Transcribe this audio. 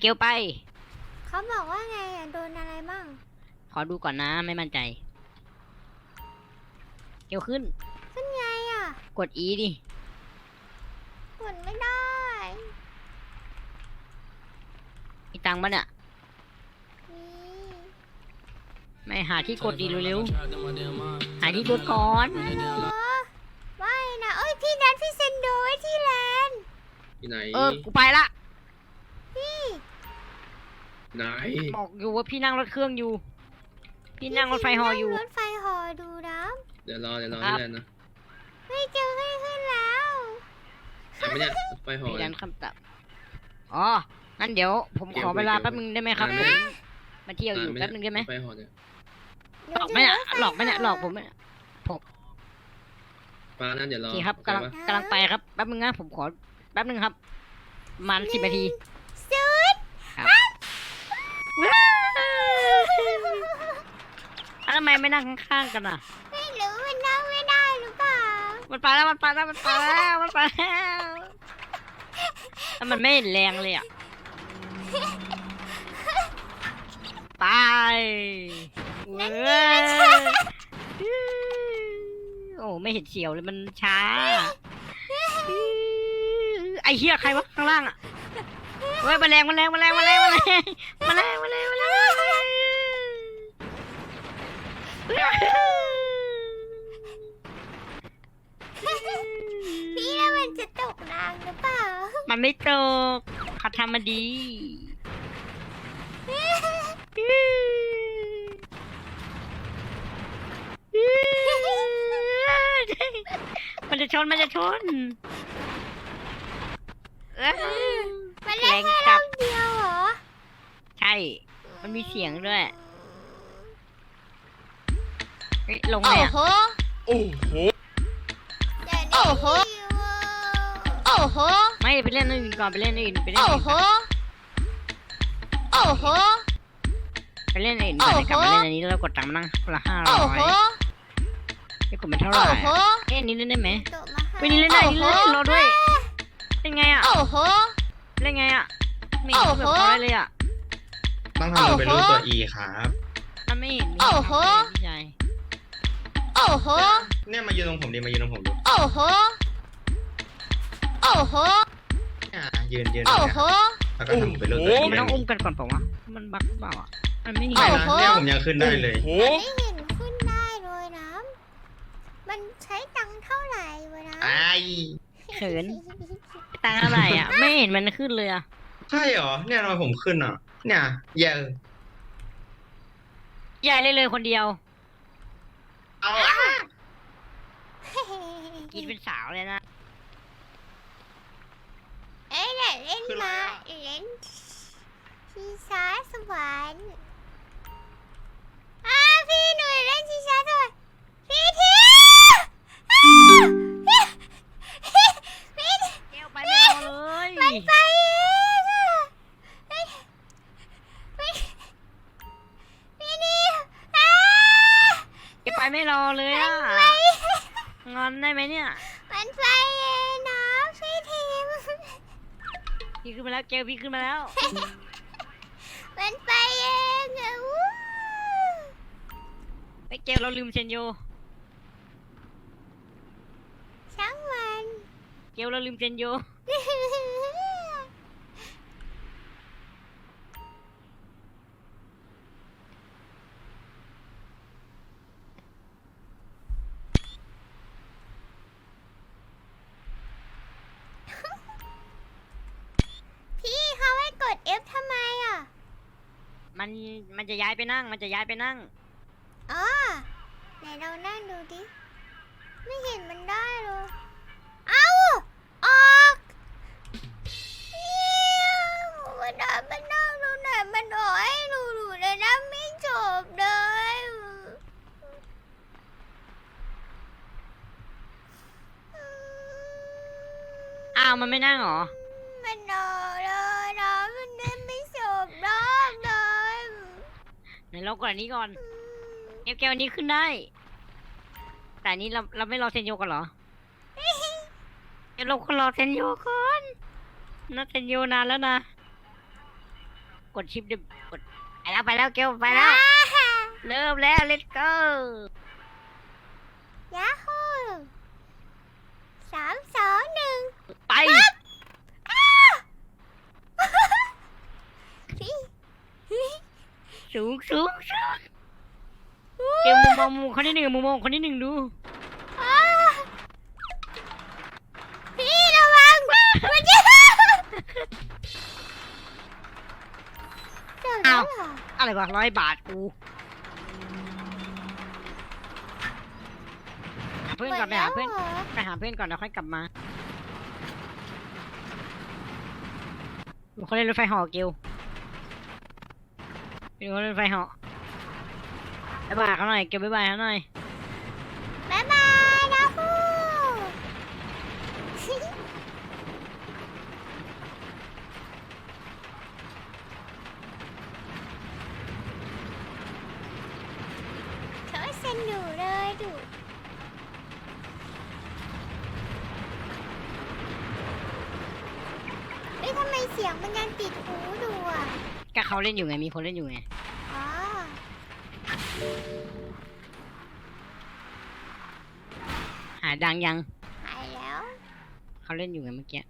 เกลไป เขาบอกว่าไงอะโดนอะไรบ้าง ขอดูก่อนนะไม่มั่นใจ เกลขึ้น ขึ้นไงอะกด E ดิกดไม่ได้มีตังค์ปะเนี่ย นี่ไม่หาที่กดดีเร็วๆ หาที่กดก่อนฮัลโหลไม่นะเอ้ยพี่นัดพี่เซนโดไว้ที่แลนด์ที่ไหนเออ กูไปละพี่ ไหนบอกอยู่ว่าพี่นั่งรถเครื่องอยู่ พี่นั่งรถไฟหออยู่นั่งรถไฟหอดูนะเดี๋ยวรอเดี๋ยวรอครับนี่แหละนะไม่เจอให้ขึ้นแล้วทำไหมเนี่ยไปหอพี่เลดัยนคำตับอ๋องั้นเดี๋ยวผมขอเวลาแป๊บนึงได้ไหมครับอ่าผไม่มมาเที่ยวอยู่แป๊บนึงได้ไหมไปหอเนี่ยหลอกไหมเนี่ยหลอกไหมเนี่ยหลอกผมไหมเนี่ยฟ้านั่นเดี๋ยวรโออเคครับกำลังโอเปะกำลังไปครับแป๊บนึงนะผมขอแป๊บนึงครับประมาณสิบนาที ทำไมไม่นั่งข้างๆกันอะ ไม่รู้มันนั่งไม่ได้หรือเปล่า มันไปแล้วมันไปแล้วมันไปแล้วมันไปแล้วแล้วมันไม่แรงเลยอะ ตายเอ้โอ้ไม่เห็นเสียวเลยมันช้า ไอเหี้ยใครวะข้างล่างอะ เฮ้ยมันแรงมันแรงมันแรงมันแรงมันแรงมันแรงมันแรง พี่แล้วมันจะตกรางหรือเปล่า มันไม่ตกเขาทำมาดี มันจะชน มันจะชนเอ้ยมันเล่นแค่กรลัอบ บเดียวเหรอ ใช่ มันมีเสียงด้วยเฮ้ยลงเลยโอ้อะโห โอ้โห โอ้โห โอ้โห ไม่ไปเล่นอื่นก่อนไปเล่นอื่นไปเล่นโอ้อื่นโหโอ้โห ไปเล่นอื่นก่อนโอ้เดี๋ยวโหกลับมาเล่นอันนี้แล้วกดตังค์มานั่งคนละห้าร้โอ้อยโหไม่กดเป็นเท่าไหร่โอ้โห อะเอ๊ะอันนี้เล่นได้ไหมตกมาให้วันนี้เล่นได้นี่เล่นโอ้โหรอด้วยเล่นไงอะโอ้โห เล่นไงอะไม่เห็นโอ้แบบโหเขาได้เลยอะต้องทำมันเป็นรูปตัว E ครับมันไม่เห็นมีโอ้โห พี่ชายโอ้โห เนี่ยมายืนตรงผมดิมายืนตรงผมดูโอ้โห โอ้โหเนี่ยยืนยืนตรโอ้งเนี้ยโห แล้วก็ทำเป็นรูปตัว E มันต้องอุ้มกันก่อนเปล่าวะ มันบักเปล่าอะ มันไม่เห็นไม่โอ้นะโห เนี่ยผมยังขึ้นได้เลยมันไม่เห็นขึ้นได้เลยนะ มันใช้ตังค์เท่าไหร่วะนะไอ้เขิน ตังค์อะไรอะ ไม่เห็นมันขึ้นเลยอะ ใช่เหรอ เนี่ยทำไมผมขึ้นอะ เนี่ยเยอะ ใหญ่เลยเลยคนเดียว เอา กินเป็นสาวเลยนะ เอ้ยเดี๋ยวเล่นมาเล่นชีช้าสวรรค์อ้าพี่หนูเล่นชีช้าสวรรค์พี่ทีอ้าวพี่พี่พี่เกลไปไม่เอาเลยมันไปเองอะเฮ้ยพี่พี่นี่อ้า เกลไปไม่รอเลยอะ ไป งอนได้ไหมเนี่ย มันไปเองนะพี่ทีม พี่ขึ้นมาแล้วเกลพี่ขึ้นมาแล้ว มันไปเองอะวู้ไปเกลเราลืมเซนโย ช่างมัน เกลเราลืมเซนโย พี่เขาให้กด F ทำไมอะ มันมันจะย้ายไปนั่ง มันจะย้ายไปนั่ง อ๋อไหนเรานั่งดูดิ ไม่เห็นมันได้เลยเอ้าออกเอี้ยวมันได้มันนั่งตรงไหนมันออกให้หนูหนูเลยนะไม่จบเลยอ้าวมันไม่นั่งเหรอ มันออกเลยนะมันได้ไม่จบรอบเลย ไหนเรากดอันนี้ก่อนเกลเกลอันนี้ขึ้นได้ แต่อันนี้เราเราไม่รอเซนโยก่อนเหรอเดี๋ยวเราก็รอเซนโยก่อนนัดเซนโยนานแล้วนะ กดชิปดิกดไปแล้วไปแล้วเกลไปแล้ว เริ่มแล้ว let's go ยาฮูสามสองหนึ่งไป พี่ สูงสูงสูงเกลมุมมองมุมคนที่หนึ่งมุมมองคนที่หนึ่งดูอ้าพี่ระวังมันจะเจอแล้วเหรออะไรวะร้อยบาทกูหาเพื่อนก่อนไปหาเพื่อนหมดแล้วรไปหาเพื่อนก่อนแล้วค่อยกลับมาเขาเล่นรถไฟเหาะเกล เป็นคนเล่นไฟเหาะบ๊ายบายเขาหน่อย เกลบ๊ายบายเขาหน่อย บ๊ายบายนะฮูเขาสนุกเลยดูเอ้ยทำไมเสียงมันยังติดหู เขาเล่นอยู่ไง มีคนเล่นอยู่ไง อ๋อหาดังยัง หายแล้ว เขาเล่นอยู่ไงเมื่อกี้อ